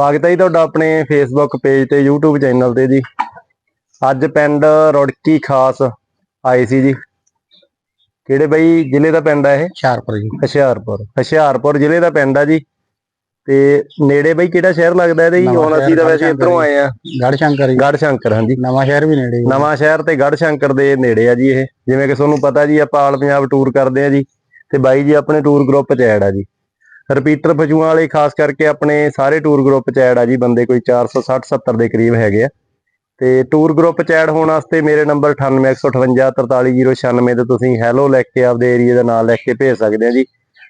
ਸਵਾਗਤ ਹੈ ਜੀ ਤੁਹਾਡਾ ਆਪਣੇ ਫੇਸਬੁੱਕ ਪੇਜ ਤੇ YouTube ਚੈਨਲ ਤੇ ਜੀ। ਅੱਜ ਪਿੰਡ ਰੁੜਕੀ ਖਾਸ ਆਏ ਸੀ ਜੀ। ਕਿਹੜੇ ਬਈ ਜ਼ਿਲ੍ਹੇ ਦਾ ਪਿੰਡ ਆ ਇਹ? ਹੁਸ਼ਿਆਰਪੁਰ ਜੀ। ਹੁਸ਼ਿਆਰਪੁਰ। ਹੁਸ਼ਿਆਰਪੁਰ ਜ਼ਿਲ੍ਹੇ ਦਾ ਪਿੰਡ ਆ ਜੀ। ਤੇ ਨੇੜੇ ਬਈ ਕਿਹੜਾ ਸ਼ਹਿਰ ਲੱਗਦਾ ਇਹਦੇ ਜੀ? ਹੁਣ ਅਸੀਂ ਤਾਂ ਵੈਸੇ ਇੱਧਰੋਂ ਆਏ ਆ। ਗੜ ਸ਼ੰਕਰ ਜੀ। ਗੜ ਸ਼ੰਕਰ ਹਾਂਜੀ। ਨਵਾਂ ਸ਼ਹਿਰ ਵੀ ਨੇੜੇ। ਨਵਾਂ ਸ਼ਹਿਰ ਤੇ ਗੜ ਸ਼ੰਕਰ ਦੇ ਨੇੜੇ ਆ ਜੀ ਇਹ। ਜਿਵੇਂ ਕਿ ਤੁਹਾਨੂੰ ਪਤਾ ਜੀ ਆਪਾਂ ਆਲ ਪੰਜਾਬ ਟੂਰ ਕਰਦੇ ਆ ਜੀ। ਤੇ ਬਾਈ ਜੀ ਆਪਣੇ ਟੂਰ ਗਰੁੱਪ ਚ ਐਡ ਆ ਜੀ। ਰਿਪੀਟਰ ਪਸ਼ੂਆਂ ਵਾਲੇ, ਖਾਸ ਕਰਕੇ ਆਪਣੇ ਸਾਰੇ ਟੂਰ ਗਰੁੱਪ ਚ ਐਡ ਆ ਜੀ, ਬੰਦੇ ਕੋਈ 460 70 ਦੇ ਕਰੀਬ ਹੈਗੇ ਆ। ਤੇ ਟੂਰ ਗਰੁੱਪ ਚ ਐਡ ਹੋਣ ਵਾਸਤੇ ਮੇਰੇ ਨੰਬਰ 9815543096 ਤੇ ਤੁਸੀਂ ਹੈਲੋ ਲਿਖ ਕੇ ਆਪਦੇ ਏਰੀਆ ਦਾ ਨਾਮ ਲਿਖ ਕੇ ਭੇਜ ਸਕਦੇ ਆ ਜੀ।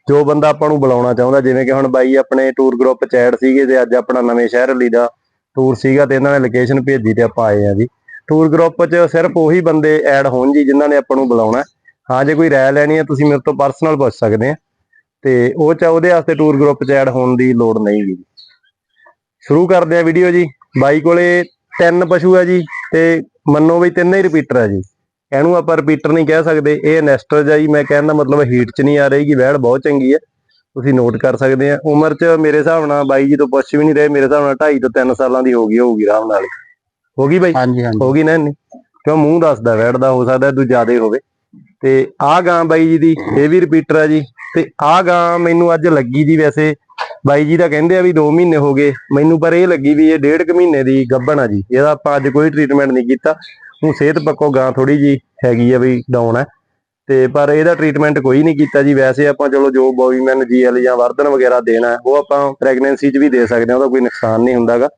ਜੋ ਬੰਦਾ ਆਪਾਂ ਨੂੰ ਬੁਲਾਉਣਾ ਚਾਹੁੰਦਾ, ਜਿਵੇਂ ਕਿ ਹੁਣ ਬਾਈ ਆਪਣੇ ਟੂਰ ਗਰੁੱਪ ਚ ਐਡ ਸੀਗੇ ਤੇ ਅੱਜ ਆਪਣਾ ਨਵੇਂ ਸ਼ਹਿਰ ਲਈ ਦਾ ਟੂਰ ਸੀਗਾ ਤੇ ਇਹਨਾਂ ਨੇ ਲੋਕੇਸ਼ਨ ਭੇਜੀ ਤੇ ਆਪਾਂ ਆਏ ਆ ਜੀ। ਟੂਰ ਗਰੁੱਪ 'ਚ ਸਿਰਫ ਉਹੀ ਬੰਦੇ ਐਡ ਹੋਣ ਜੀ, ਜਿਨ੍ਹਾਂ ਨੇ ਆਪਾਂ ਨੂੰ ਬੁਲਾਉਣਾ। ਹਾਂ, ਜੇ ਕੋਈ ਰਾਏ ਲੈਣੀ ਹੈ, ਤੁਸੀਂ ਮੇਰੇ ਤੋਂ ਪਰਸਨਲ ਪੁੱਛ ਸਕਦੇ ਆ। ਤੇ ਉਹ ਚ ਉਹਦੇ ਵਾਸਤੇ ਟੂਰ ਗਰੁੱਪ 'ਚ ਐਡ ਹੋਣ ਦੀ ਲੋੜ ਨਹੀਂ ਜੀ ਸ਼ੁਰੂ ਕਰਦੇ ਆ ਵੀਡੀਓ ਜੀ। ਬਾਈ ਕੋਲੇ ਤਿੰਨ ਪਸ਼ੂ ਆ ਜੀ ਤੇ ਮੰਨੋ ਵੀ ਤਿੰਨੇ ਹੀ ਰਿਪੀਟਰ ਆ ਜੀ। ਇਹਨੂੰ ਆਪਾਂ ਰਿਪੀਟਰ ਨਹੀਂ ਕਹਿ ਸਕਦੇ। ਇਹ ਨੈਸਟਰ ਆ ਜੀ ਮੈਂ ਕਹਿਣ ਦਾ ਮਤਲਬ ਹੀਟ 'ਚ ਨਹੀਂ ਆ ਰਹੀ ਕਿ ਵੈੜ ਬਹੁਤ ਚੰਗੀ ਹੈ ਤੁਸੀਂ ਨੋਟ ਕਰ ਸਕਦੇ ਆ। ਉਮਰ 'ਚ ਮੇਰੇ ਹਿਸਾਬ ਨਾਲ ਬਾਈ ਜੀ ਤੋਂ ਪੁੱਛ ਵੀ ਨਹੀਂ ਰਹੇ। ਮੇਰੇ ਹਿਸਾਬ ਨਾਲ 2.5 ਤੋਂ 3 ਸਾਲਾਂ ਦੀ ਹੋ ਗਈ ਹੋਊਗੀ ਆਰਾਮ ਨਾਲ। ਹੋ ਗਈ ਬਾਈ? ਹਾਂਜੀ ਹਾਂਜੀ। ਹੋ ਗਈ ਨਾ ਇੰਨੀ? ਕਿਉਂ ਮੂੰਹ ਦੱਸਦਾ ਵੈੜਦਾ ਹੋ ਸਕਦਾ ਤੂੰ ਜ਼ਿਆਦੇ ਹੋਵੇ। ਤੇ ਆਹ ਗਾਂ ਬਾਈ ਜੀ ਦੀ ਇਹ ਵੀ ਰਿਪੀਟਰ ਆ ਜੀ। ਤੇ ਆਹ ਗਾਂ ਮੈਨੂੰ ਅੱਜ ਲੱਗੀ ਜੀ ਵੈਸੇ। ਬਾਈ ਜੀ ਦਾ ਕਹਿੰਦੇ ਆ ਵੀ 2 ਮਹੀਨੇ ਹੋ ਗਏ। ਮੈਨੂੰ ਪਰ ਇਹ ਲੱਗੀ ਵੀ ਇਹ ਡੇਢ ਕੁ ਮਹੀਨੇ ਦੀ ਗੱਭਣ ਆ ਜੀ। ਇਹਦਾ ਆਪਾਂ ਅੱਜ ਕੋਈ ਟ੍ਰੀਟਮੈਂਟ ਨਹੀਂ ਕੀਤਾ। ਹੁਣ ਸਿਹਤ ਪੱਕੋ ਗਾਂ ਥੋੜੀ ਜੀ ਹੈਗੀ ਆ ਵੀ ਡਾਊਨ ਹੈ ਤੇ ਪਰ ਇਹਦਾ ਟ੍ਰੀਟਮੈਂਟ ਕੋਈ ਨਹੀਂ ਕੀਤਾ ਜੀ। ਵੈਸੇ ਆਪਾਂ ਚਲੋ ਜੋ ਬੋਵੀਮੈਨ ਜੀਐਲ ਜਾਂ ਵਰਧਨ ਵਗੈਰਾ ਦੇਣਾ, ਉਹ ਆਪਾਂ ਪ੍ਰੈਗਨੈਂਸੀ 'ਚ ਵੀ ਦੇ ਸਕਦੇ ਹਾਂ। ਉਹਦਾ ਕੋਈ ਨੁਕਸਾਨ ਨਹੀਂ ਹੁੰਦਾਗਾ।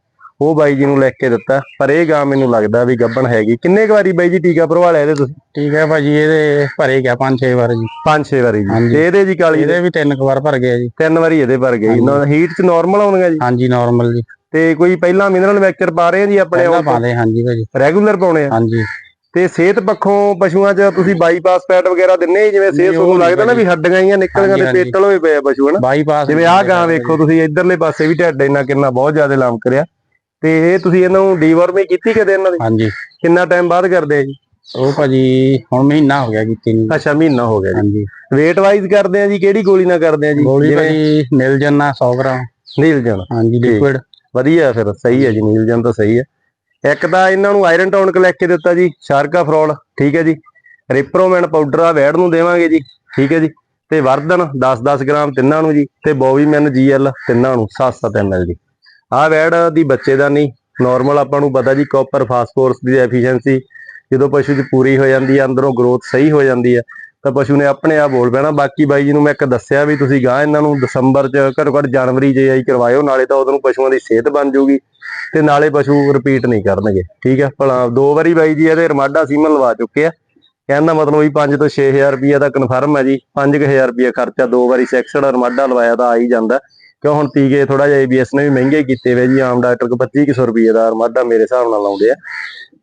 ਉਹ ਬਾਈ ਜੀ ਨੂੰ ਲਿਖ ਕੇ ਦਿੱਤਾ ਪਰ ਇਹ ਗਾਂ ਮੈਨੂੰ ਲੱਗਦਾ ਵੀ ਗੱਭਣ ਹੈਗੀ। ਕਿੰਨੇ ਕੁ ਵਾਰੀ ਬਾਈ ਜੀ ਟੀਕਾ ਭਰਵਾ ਲਿਆ ਇਹਦੇ ਤੁਸੀਂ? ਠੀਕ ਹੈ ਭਾਜੀ ਇਹਦੇ ਭਰੇ ਗਿਆ ਪੰਜ ਛੇ ਵਾਰ ਜੀ। ਪੰਜ ਛੇ ਵਾਰੀ ਜੀ। ਤੇ ਇਹਦੇ ਜੀ ਕਾਲੀ ਇਹਦੇ ਵੀ ਤਿੰਨ ਕੁ ਵਾਰ ਭਰ ਗਿਆ ਜੀ। ਤਿੰਨ ਵਾਰੀ ਇਹਦੇ ਭਰ ਗਈ ਹੀਟ 'ਚ ਨਾਰਮਲ ਆਉਣਗੇ ਜੀ? ਹਾਂਜੀ ਨਾਰਮਲ ਜੀ। ਤੇ ਕੋਈ ਪਹਿਲਾਂ ਮਿਨਰਲ ਮਿਕਸਚਰ ਪਾ ਰਹੇ ਆ ਜੀ ਆਪਣੇ ਪਹਿਲਾਂ ਪਾਉਂਦੇ ਹਾਂਜੀ ਭਾਜੀ। ਰੈਗੂਲਰ ਪਾਉਣੇ ਆ? ਹਾਂਜੀ। ਤੇ ਸਿਹਤ ਪੱਖੋਂ ਪਸ਼ੂਆਂ 'ਚ ਤੁਸੀਂ ਬਾਈਪਾਸ ਪੈਟ ਵਗੈਰਾ ਦਿੰਨੇ ਜਿਵੇਂ ਸਿਹਤ ਤੁਹਾਨੂੰ ਲੱਗਦਾ ਨਾ ਵੀ ਹੱਡੀਆਂ ਹੀ ਨਿਕਲੀਆਂ ਤੇ ਪੇਟਲ ਹੋਏ ਪਏ ਆ ਪਸ਼ੂ ਹਨਾ? ਬਾਈਪਾਸ ਜਿਵੇਂ ਆਹ ਗਾਂ ਵੇਖੋ ਤੁਸੀਂ ਇਧਰਲੇ ਪਾਸੇ ਵੀ ਢੱਡ ਇੰਨਾ ਕਿੰਨਾ ਬਹੁਤ ਜ਼ਿਆਦਾ ਲੰਮ ਕਰਿਆ ਤੇ ਇਹ ਤੁਸੀਂ ਇਹਨਾਂ ਨੂੰ ਡੀਵਰਮੀ ਕੀਤੀ ਕਦੇ ਇਹਨਾਂ ਦੀ? ਹਾਂਜੀ। ਕਿੰਨਾ ਟਾਈਮ ਬਾਅਦ ਕਰਦੇ ਆ ਜੀ? ਉਹ ਭਾਜੀ ਹੁਣ ਮਹੀਨਾ ਹੋ ਗਿਆ ਕੀਤੀ ਨੂੰ। ਅੱਛਾ ਮਹੀਨਾ ਹੋ ਗਿਆ ਜੀ। ਹਾਂਜੀ। weight ਵਾਈਜ਼ ਕਰਦੇ ਆ ਜੀ ਕਿਹੜੀ ਗੋਲੀ ਨਾਲ ਕਰਦੇ ਆ ਜੀ? ਗੋਲੀ ਭਾਜੀ ਮਿਲ ਜੰਨਾ 100 ਗ੍ਰਾਮ। ਨੀਲ ਜਨ ਹਾਂਜੀ ਲਿਕੁਇਡ ਵਧੀਆ ਫਿਰ ਸਹੀ ਹੈ ਜੀ ਨੀਲ ਜਨ ਤਾਂ ਸਹੀ ਹੈ ਇੱਕ ਤਾਂ ਇਹਨਾਂ ਨੂੰ ਆਇਰਨ ਟੌਨਿਕ ਲੈ ਕੇ ਦਿੱਤਾ ਜੀ ਸ਼ਾਰਕਾ ਫਰੋਲ ਠੀਕ ਹੈ ਜੀ। ਰਿਪਰੋਮੈਨ ਪਾਊਡਰ ਆ ਵੈੜ ਨੂੰ ਦੇਵਾਂਗੇ ਜੀ ਠੀਕ ਹੈ ਜੀ। ਤੇ ਵਰਦਨ 10-10 ਗ੍ਰਾਮ ਤਿੰਨਾਂ ਨੂੰ ਜੀ ਤੇ ਬੋਵੀਮੈਨ ਜੀਐਲ ਤਿੰਨਾਂ ਨੂੰ 7-7 ml ਜੀ। ਆਹ ਵੈੜ ਦੀ ਬੱਚੇਦਾਨੀ ਨਾਰਮਲ ਆਪਾਂ ਨੂੰ ਪਤਾ ਜੀ ਕਾਪਰ ਫਾਸਫੋਰਸ ਦੀ ਐਫੀਸ਼ੀਐਂਸੀ ਜਦੋਂ ਪਸ਼ੂ 'ਚ ਪੂਰੀ ਹੋ ਜਾਂਦੀ ਹੈ ਅੰਦਰੋਂ ਗਰੋਥ ਸਹੀ ਹੋ ਜਾਂਦੀ ਹੈ ਤਾਂ ਪਸ਼ੂ ਨੇ ਆਪਣੇ ਆਪ ਬੋਲ ਪੈਣਾ। ਬਾਕੀ ਬਾਈ ਜੀ ਨੂੰ ਮੈਂ ਇੱਕ ਦੱਸਿਆ ਵੀ ਤੁਸੀਂ ਗਾਂ ਇਹਨਾਂ ਨੂੰ ਦਸੰਬਰ 'ਚ ਘੱਟੋ ਘੱਟ ਜਨਵਰੀ 'ਚ ਆਈ ਕਰਵਾਇਓ, ਨਾਲੇ ਤਾਂ ਉਦੋਂ ਪਸ਼ੂਆਂ ਦੀ ਸਿਹਤ ਬਣ ਜੂਗੀ ਤੇ ਨਾਲੇ ਪਸ਼ੂ ਰਿਪੀਟ ਨਹੀਂ ਕਰਨਗੇ। ਠੀਕ ਹੈ ਭਲਾ ਦੋ ਵਾਰੀ ਬਾਈ ਜੀ ਇਹਦੇ ਰਮਾਡਾ ਸੀਮਨ ਲਵਾ ਚੁੱਕੇ ਆ। ਕਹਿਣ ਦਾ ਮਤਲਬ ਵੀ 5 ਤੋਂ 6000 ਰੁਪਏ ਦਾ ਕਨਫਰਮ ਹੈ ਜੀ। 5000 ਰੁਪਏ ਖਰਚਾ ਦੋ ਵਾਰੀ ਸੈਕਸਡ ਰਮਾਡਾ ਲਵਾਇਆ ਤਾਂ ਆ ਹੀ ਜਾਂਦਾ। ਕਿਉਂ ਹੁਣ ਟੀਕੇ ਥੋੜਾ ਜਿਹਾ ਏਬੀਐਸ ਨੇ ਵੀ ਮਹਿੰਗੇ ਕੀਤੇ ਵੇ ਜੀ ਆਮ ਡਾਕਟਰ ਕੋ 2500 ਰੁਪਏ ਦਾ ਰਮਾਡਾ ਮੇਰੇ ਹਿਸਾਬ ਨਾਲ ਲਾਉਂਦੇ ਆ।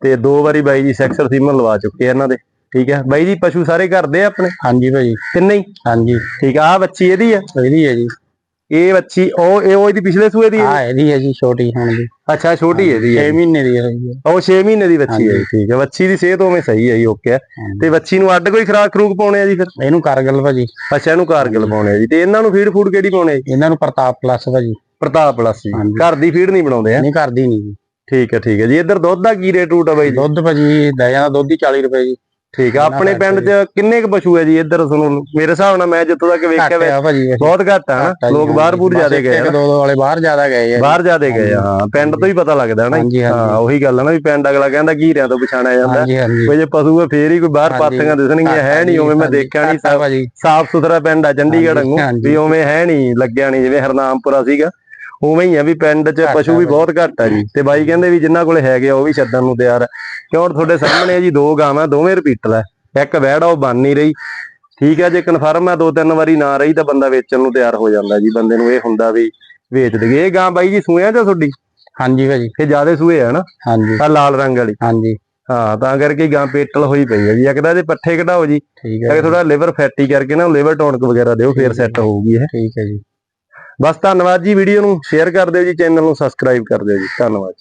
ਤੇ ਦੋ ਵਾਰੀ ਬਾਈ ਜੀ ਸੈਕਸਡ ਸੀਮਨ ਲਵਾ ਚੁੱਕੇ ਆ ਇਹਨਾਂ ਦੇ ਠੀਕ ਹੈ ਬਾਈ ਜੀ ਪਸ਼ੂ ਸਾਰੇ ਘਰ ਦੇ ਆ ਆਪਣੇ? ਹਾਂਜੀ ਭਾਜੀ ਤਿੰਨੇ ਹੀ? ਹਾਂਜੀ। ਠੀਕ ਆ ਬੱਚੀ ਇਹਦੀ ਆ? ਇਹਦੀ ਹੈ ਜੀ। ਇਹ ਬੱਚੀ ਉਹ ਇਹ ਉਹ ਇਹਦੀ ਪਿਛਲੇ ਸੂਏ ਦੀ ਹੈ ਆ ਇਹਦੀ ਹੈ ਜੀ ਛੋਟੀ ਹੁਣ ਦੀ। ਅੱਛਾ ਛੋਟੀ ਇਹਦੀ 6 ਹੈ ਮਹੀਨੇ ਦੀ ਹੈ ਜੀ। ਉਹ 6 ਮਹੀਨੇ ਦੀ ਬੱਚੀ ਹੈ ਜੀ, ਠੀਕ ਹੈ। ਬੱਚੀ ਦੀ ਸਿਹਤ ਉਵੇਂ ਸਹੀ ਹੈ ਜੀ ਓਕੇ ਹੈ। ਤੇ ਬੱਚੀ ਨੂੰ ਅੱਡ ਕੋਈ ਖਰਾਕ ਖਰੂਕ ਪਾਉਣੇ ਆ ਜੀ ਫਿਰ? ਇਹਨੂੰ ਕਾਰਗਲ ਭਾਜੀ। ਅੱਛਾ ਇਹਨੂੰ ਕਾਰਗਿਲ ਪਾਉਣੇ ਆ ਜੀ। ਤੇ ਇਹਨਾਂ ਨੂੰ ਫੀਡ ਫੂਡ ਕਿਹੜੀ ਪਾਉਣੇ ਆ ਜੀ? ਇਹਨਾਂ ਨੂੰ ਪ੍ਰਤਾਪ ਪਲੱਸ ਭਾਜੀ। ਪ੍ਰਤਾਪ ਪਲੱਸ ਜੀ। ਘਰ ਦੀ ਫੀਡ ਨਹੀਂ ਬਣਾਉਂਦੇ ਆ ਨਹੀਂ ਕਰਦੀ ਨਹੀਂ ਜੀ। ਠੀਕ ਹੈ ਠੀਕ ਹੈ ਜੀ। ਇੱਧਰ ਦੁੱਧ ਦਾ ਕੀ ਰੇਟ ਰੂਟ ਆ ਬਾਈ ਜੀ? ਦੁੱਧ ਭਾਜੀ ਲੈ ਜਾਂਦਾ ਦੁੱਧ ਹੀ 40 ਰੁਪਏ ਜੀ। ਠੀਕ ਆ ਆਪਣੇ ਪਿੰਡ 'ਚ ਕਿੰਨੇ ਕੁ ਪਸ਼ੂ ਹੈ ਜੀ ਇੱਧਰ ਤੁਹਾਨੂੰ? ਮੇਰੇ ਹਿਸਾਬ ਨਾਲ ਮੈਂ ਜਿੱਥੋਂ ਤੱਕ ਵੇਖਿਆ ਵੇ। ਬਹੁਤ ਘੱਟ ਆ ਲੋਕ ਬਾਹਰ ਬੂਰ ਜ਼ਿਆਦੇ ਗਏ ਆ ਇੱਕ। ਦੋ ਦੋ ਵਾਲੇ ਬਾਹਰ ਜ਼ਿਆਦਾ ਗਏ ਆ ਬਾਹਰ ਜ਼ਿਆਦੇ ਗਏ ਆ ਪਿੰਡ ਤੋਂ ਹੀ ਪਤਾ ਲੱਗਦਾ ਨਾ ਹਾਂ ਉਹੀ ਗੱਲ ਆ ਨਾ ਵੀ ਪਿੰਡ ਅਗਲਾ ਕਹਿੰਦਾ ਘੀਰਿਆਂ ਤੋਂ ਪਛਾਣਿਆ ਜਾਂਦਾ। ਕੋਈ ਜੇ ਪਸ਼ੂ ਆ ਫੇਰ ਹੀ ਕੋਈ ਬਾਹਰ। ਪਾਥੀਆਂ ਦਿਸਣਗੀਆਂ ਹੈ ਨਹੀਂ ਉਵੇਂ ਮੈਂ ਦੇਖਿਆ ਨਹੀਂ ਸਾਫ਼ ਸੁਥਰਾ ਪਿੰਡ ਆ ਚੰਡੀਗੜ੍ਹ ਨੂੰ। ਵੀ ਉਵੇਂ ਹੈ ਨਹੀਂ ਲੱਗਿਆ ਨਹੀਂ ਜਿਵੇਂ ਹਰਨਾਮਪੁਰਾ ਸੀਗਾ। ਉਵੇਂ ਹੀ ਆ ਵੀ ਪਿੰਡ 'ਚ ਪਸ਼ੂ ਵੀ। ਬਹੁਤ ਘੱਟ ਆ ਜੀ। ਤੇ ਬਾਈ ਕਹਿੰਦੇ ਵੀ ਜਿੰਨਾ ਕੋਲੇ ਹੈਗੇ ਆ ਉਹ ਵੀ ਛੱਡਣ ਨੂੰ ਤਿਆਰ ਆ। ਕਿਉਂ ਤੁਹਾਡੇ ਸਾਹਮਣੇ ਜੀ ਦੋ ਗਾਵਾਂ ਦੋਵੇਂ ਰਿਪੀਟਰ ਆ। ਇੱਕ ਵੈੜ ਆ ਉਹ ਬਣ ਨਹੀਂ ਰਹੀ। ਠੀਕ ਹੈ ਜੇ ਕਨਫਰਮ ਆ ਦੋ ਤਿੰਨ ਵਾਰੀ ਨਾ ਰਹੀ ਤਾਂ ਬੰਦਾ ਵੇਚਣ ਨੂੰ ਤਿਆਰ ਹੋ ਜਾਂਦਾ ਜੀ। ਬੰਦੇ ਨੂੰ ਇਹ ਹੁੰਦਾ ਵੀ ਵੇਚ ਦਈਏ। ਇਹ ਗਾਂ ਬਾਈ ਜੀ ਸੂਇਆਂ ਚ ਤੁਹਾਡੀ? ਹਾਂਜੀ ਭਾਜੀ। ਇਹ ਜਿਆਦੇ ਸੂਏ ਆ ਨਾ? ਹਾਂਜੀ। ਆ ਲਾਲ ਰੰਗ ਵਾਲੀ। ਹਾਂਜੀ। ਹਾਂ ਤਾਂ ਕਰਕੇ ਗਾਂ ਪੇਟਲ ਹੋਈ ਪਈ ਹੈ ਜੀ। ਇੱਕ ਤਾਂ ਇਹਦੇ ਪੱਠੇ ਕਢਾਓ ਜੀ। ਠੀਕ ਹੈ ਥੋੜਾ ਲਿਵਰ ਫੈਟੀ ਕਰਕੇ ਨਾ ਲਿਵਰ ਟੌਨਿਕ ਵਗੈਰਾ ਦਿਓ ਫੇਰ ਸੈੱਟ ਹੋਊਗੀ ਇਹ। ਠੀਕ ਹੈ ਜੀ। ਬਸ ਧੰਨਵਾਦ ਜੀ ਵੀਡੀਓ ਨੂੰ ਸ਼ੇਅਰ ਕਰ ਦਿਓ ਜੀ ਚੈਨਲ ਨੂੰ ਸਬਸਕ੍ਰਾਈਬ ਕਰ ਦਿਓ ਜੀ। ਧੰਨਵਾਦ